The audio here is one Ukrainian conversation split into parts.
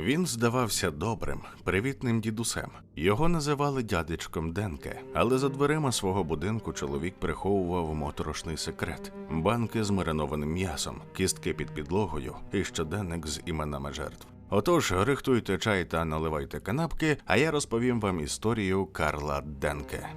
Він здавався добрим, привітним дідусем. Його називали дядечком Денке, але за дверима свого будинку чоловік приховував моторошний секрет: банки з маринованим м'ясом, кістки під підлогою і щоденник з іменами жертв. Отож, рихтуйте чай та наливайте канапки, а я розповім вам історію Карла Денке.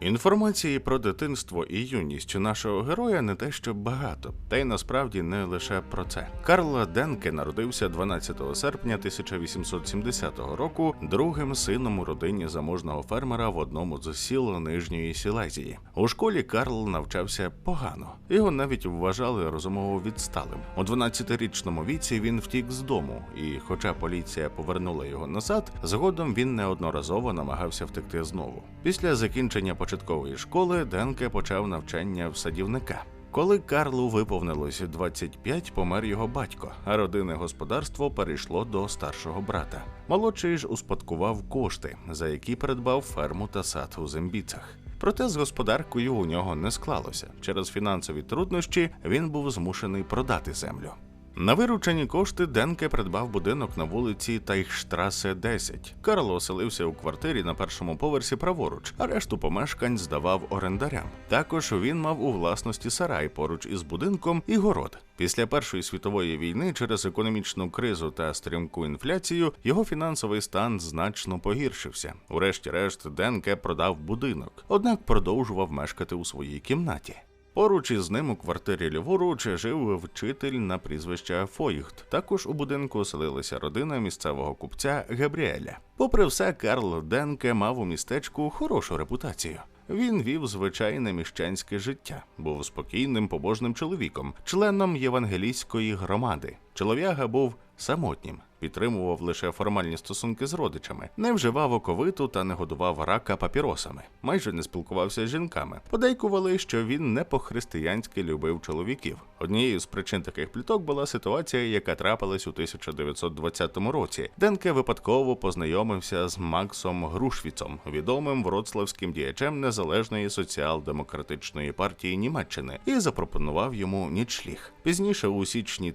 Інформації про дитинство і юність нашого героя не те, що багато, та й насправді не лише про це. Карл Денке народився 12 серпня 1870 року, другим сином у родині заможного фермера в одному з сіл Нижньої Сілезії. У школі Карл навчався погано. Його навіть вважали розумово відсталим. У 12-річному віці він втік з дому, і, хоча поліція повернула його назад, згодом він неодноразово намагався втекти знову. Після закінчення початкової школи Денке почав навчання в садівника. Коли Карлу виповнилось 25, помер його батько, а родинне господарство перейшло до старшого брата. Молодший ж успадкував кошти, за які придбав ферму та сад у Зембіцах. Проте з господаркою у нього не склалося. Через фінансові труднощі він був змушений продати землю. На виручені кошти Денке придбав будинок на вулиці Тайхштрасе 10. Карло оселився у квартирі на першому поверсі праворуч, а решту помешкань здавав орендарям. Також він мав у власності сарай поруч із будинком і город. Після Першої світової війни через економічну кризу та стрімку інфляцію його фінансовий стан значно погіршився. Урешті-решт Денке продав будинок, однак продовжував мешкати у своїй кімнаті. Поруч із ним у квартирі ліворуч жив вчитель на прізвище Фойхт. Також у будинку оселилася родина місцевого купця Габріеля. Попри все, Карл Денке мав у містечку хорошу репутацію. Він вів звичайне міщанське життя, був спокійним побожним чоловіком, членом євангелійської громади. Чолов'яга був самотнім, підтримував лише формальні стосунки з родичами, не вживав оковиту та не годував рака папіросами, майже не спілкувався з жінками. Подейкували, що він не по-християнськи любив чоловіків. Однією з причин таких пліток була ситуація, яка трапилась у 1920 році. Денке випадково познайомився з Максом Грушвіцом, відомим вроцлавським діячем незалежної соціал-демократичної партії Німеччини, і запропонував йому нічліг. Пізніше, у січні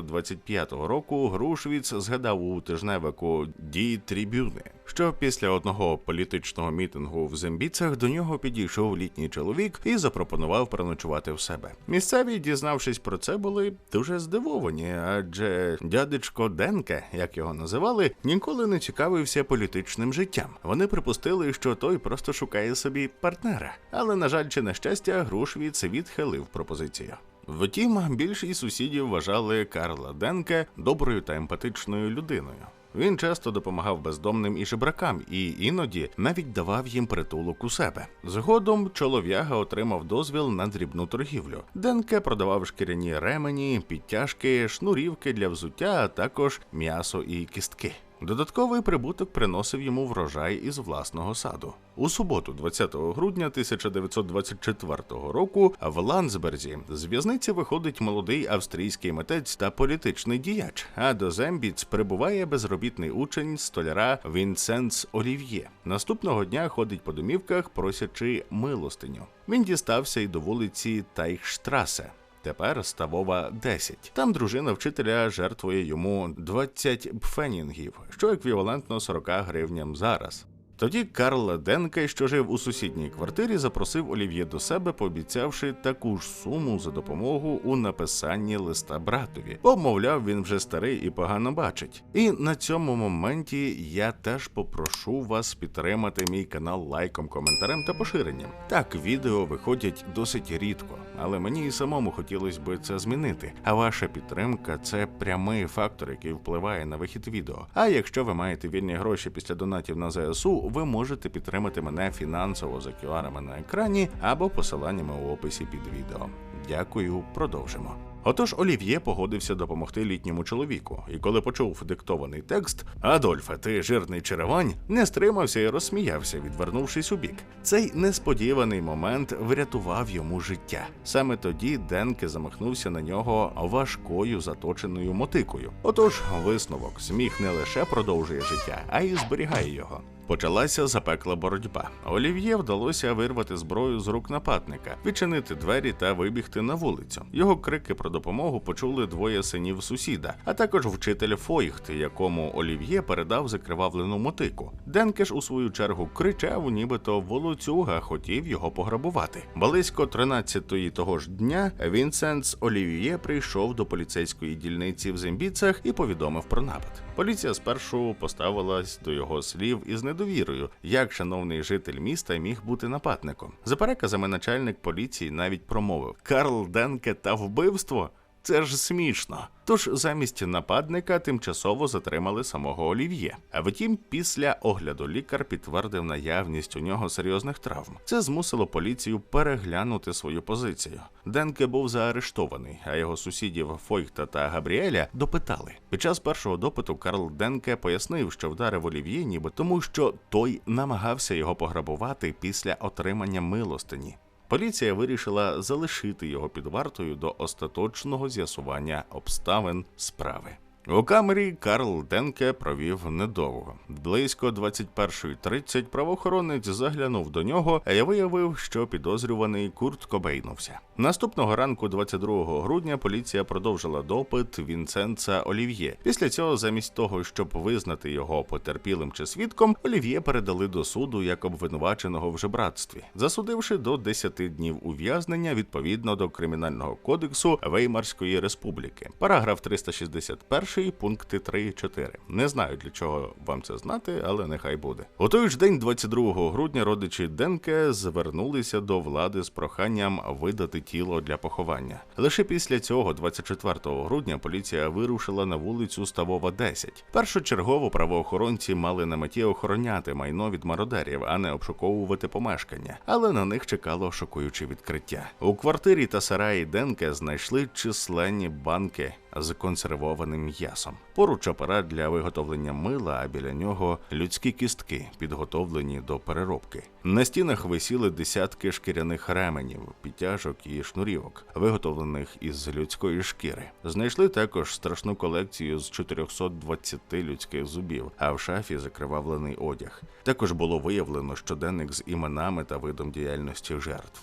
1925 року, Грушвіц згадав у тижневику Ді Трібюни, що після одного політичного мітингу в Зембіцях до нього підійшов літній чоловік і запропонував переночувати в себе. Місцеві, дізнавшись про це, були дуже здивовані, адже дядечко Денке, як його називали, ніколи не цікавився політичним життям. Вони припустили, що той просто шукає собі партнера. Але, на жаль, чи на щастя, Грушвіц відхилив пропозицію. Втім, більшість сусідів вважали Карла Денке доброю та емпатичною людиною. Він часто допомагав бездомним і жебракам, і іноді навіть давав їм притулок у себе. Згодом чолов'яга отримав дозвіл на дрібну торгівлю. Денке продавав шкіряні ремені, підтяжки, шнурівки для взуття, а також м'ясо і кістки. Додатковий прибуток приносив йому врожай із власного саду. У суботу, 20 грудня 1924 року, в Ландсберзі з в'язниці виходить молодий австрійський митець та політичний діяч. А до Зембіц прибуває безробітний учень столяра Вінсенц Олів'є. Наступного дня ходить по домівках, просячи милостиню. Він дістався й до вулиці Тайхштрасе. Тепер ставова 10. Там дружина вчителя жертвує йому 20 пфенінгів, що еквівалентно 40 гривням зараз. Тоді Карл Денке, що жив у сусідній квартирі, запросив Олів'є до себе, пообіцявши таку ж суму за допомогу у написанні листа братові. Бо, мовляв, він вже старий і погано бачить. І на цьому моменті я теж попрошу вас підтримати мій канал лайком, коментарем та поширенням. Так, відео виходять досить рідко, але мені і самому хотілося би це змінити. А ваша підтримка це прямий фактор, який впливає на вихід відео. А якщо ви маєте вільні гроші після донатів на ЗСУ, ви можете підтримати мене фінансово за QR на екрані або посиланнями у описі під відео. Дякую, продовжимо. Отож, Олів'є погодився допомогти літньому чоловіку, і коли почув диктований текст Адольфе, ти жирний черевань, не стримався і розсміявся, відвернувшись у бік. Цей несподіваний момент врятував йому життя. Саме тоді Денке замахнувся на нього важкою заточеною мотикою. Отож, висновок сміх не лише продовжує життя, а й зберігає його. Почалася запекла боротьба. Олів'є вдалося вирвати зброю з рук нападника, відчинити двері та вибігти на вулицю. Його крики про допомогу почули двоє синів сусіда, а також вчитель Фойхт, якому Олів'є передав закривавлену мотику. Денкеш у свою чергу кричав, нібито волоцюга хотів його пограбувати. Близько 13-ї того ж дня Вінсенс Олів'є прийшов до поліцейської дільниці в Зембіцах і повідомив про напад. Поліція спершу поставилась до його слів із недовірою, як шановний житель міста міг бути нападником. За переказами начальник поліції навіть промовив Карл Денке та вбивство. Це ж смішно. Тож замість нападника тимчасово затримали самого Олів'є. А втім, після огляду лікар підтвердив наявність у нього серйозних травм. Це змусило поліцію переглянути свою позицію. Денке був заарештований, а його сусідів Фойхта та Габріеля допитали. Під час першого допиту Карл Денке пояснив, що вдарив Олів'є, ніби тому, що той намагався його пограбувати після отримання милостині. Поліція вирішила залишити його під вартою до остаточного з'ясування обставин справи. У камері Карл Денке провів недовго. Близько 21.30 правоохоронець заглянув до нього, я виявив, що підозрюваний Курт Кобейнувся. Наступного ранку, 22 грудня, поліція продовжила допит Вінсенца Олів'є. Після цього, замість того, щоб визнати його потерпілим чи свідком, Олів'є передали до суду як обвинуваченого в жебратстві, засудивши до 10 днів ув'язнення відповідно до кримінального кодексу Веймарської республіки. Параграф 361, пункти 3 і 4. Не знаю для чого вам це знати, але нехай буде. У той ж день, 22 грудня, родичі Денке звернулися до влади з проханням видати тіло для поховання. Лише після цього, 24 грудня, поліція вирушила на вулицю Ставова 10. Першочергово правоохоронці мали на меті охороняти майно від мародерів, а не обшуковувати помешкання. Але на них чекало шокуюче відкриття. У квартирі та сараї Денке знайшли численні банки з консервованим м'ясом. Поруч апарат для виготовлення мила, а біля нього людські кістки, підготовлені до переробки. На стінах висіли десятки шкіряних ременів, підтяжок і шнурівок, виготовлених із людської шкіри. Знайшли також страшну колекцію з 420 людських зубів, а в шафі закривавлений одяг. Також було виявлено щоденник з іменами та видом діяльності жертв.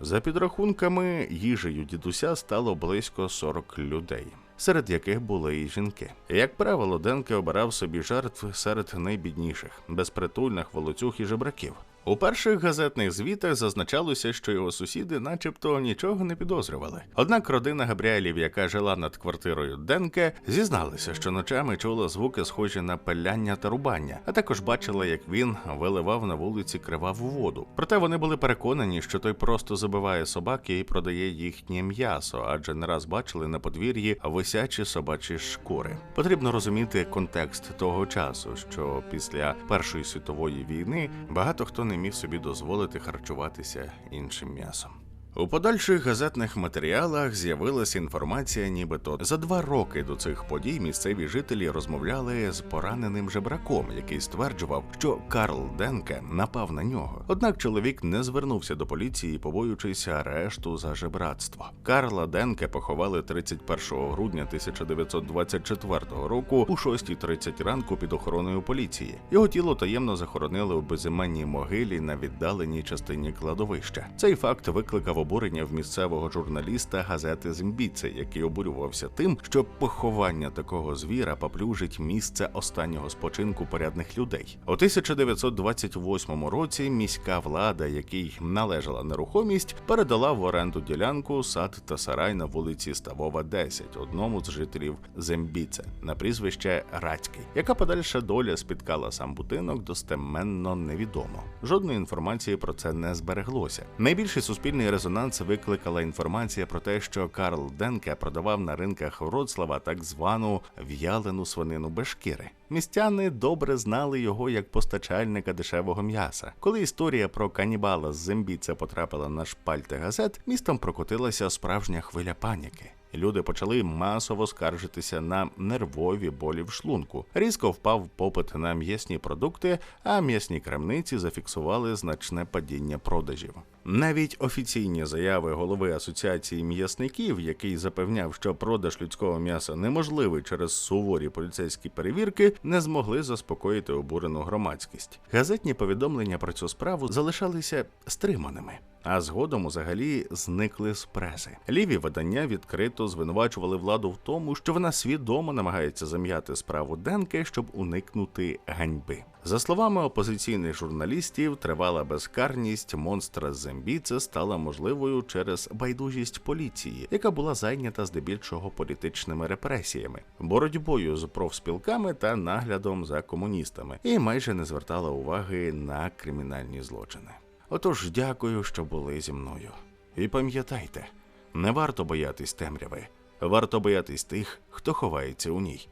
За підрахунками, їжею дідуся стало близько 40 людей, серед яких були і жінки. Як правило, Денке обирав собі жертв серед найбідніших, безпритульних волоцюг і жебраків. У перших газетних звітах зазначалося, що його сусіди, начебто, нічого не підозрювали. Однак родина Габріелів, яка жила над квартирою Денке, зізналася, що ночами чула звуки, схожі на паляння та рубання, а також бачила, як він виливав на вулиці криваву воду. Проте вони були переконані, що той просто забиває собаки і продає їхнє м'ясо, адже не раз бачили на подвір'ї висячі собачі шкури. Потрібно розуміти контекст того часу, що після Першої світової війни багато хто не міг собі дозволити харчуватися іншим м'ясом. У подальших газетних матеріалах з'явилася інформація, нібито за два роки до цих подій місцеві жителі розмовляли з пораненим жебраком, який стверджував, що Карл Денке напав на нього. Однак чоловік не звернувся до поліції, побоюючись арешту за жебратство. Карла Денке поховали 31 грудня 1924 року у 6.30 ранку під охороною поліції. Його тіло таємно захоронили у безіменній могилі на віддаленій частині кладовища. Цей факт викликав обурення в місцевого журналіста газети Зімбіце, який обурювався тим, що поховання такого звіра поплюжить місце останнього спочинку порядних людей. У 1928 році міська влада, якій належала нерухомість, передала в оренду ділянку сад та сарай на вулиці Ставова, 10, одному з жителів Зембіце на прізвище Радський, яка подальша доля спіткала сам будинок, достеменно невідомо. Жодної інформації про це не збереглося. Найбільший суспільний резонанс викликала інформація про те, що Карл Денке продавав на ринках Вроцлава так звану в'ялену свинину без шкіри. Містяни добре знали його як постачальника дешевого м'яса. Коли історія про канібала з Зембіце потрапила на шпальти газет, містом прокотилася справжня хвиля паніки. Люди почали масово скаржитися на нервові болі в шлунку. Різко впав попит на м'ясні продукти, а м'ясні крамниці зафіксували значне падіння продажів. Навіть офіційні заяви голови асоціації м'ясників, який запевняв, що продаж людського м'яса неможливий через суворі поліцейські перевірки, не змогли заспокоїти обурену громадськість. Газетні повідомлення про цю справу залишалися стриманими. А згодом взагалі зникли з преси. Ліві видання відкрито звинувачували владу в тому, що вона свідомо намагається зам'яти справу Денке, щоб уникнути ганьби. За словами опозиційних журналістів, тривала безкарність монстра Зембіце стала можливою через байдужість поліції, яка була зайнята здебільшого політичними репресіями, боротьбою з профспілками та наглядом за комуністами, і майже не звертала уваги на кримінальні злочини. Отож, дякую, що були зі мною. І пам'ятайте, не варто боятись темряви, варто боятись тих, хто ховається у ній.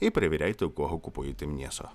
І перевіряйте, у кого купуєте м'ясо.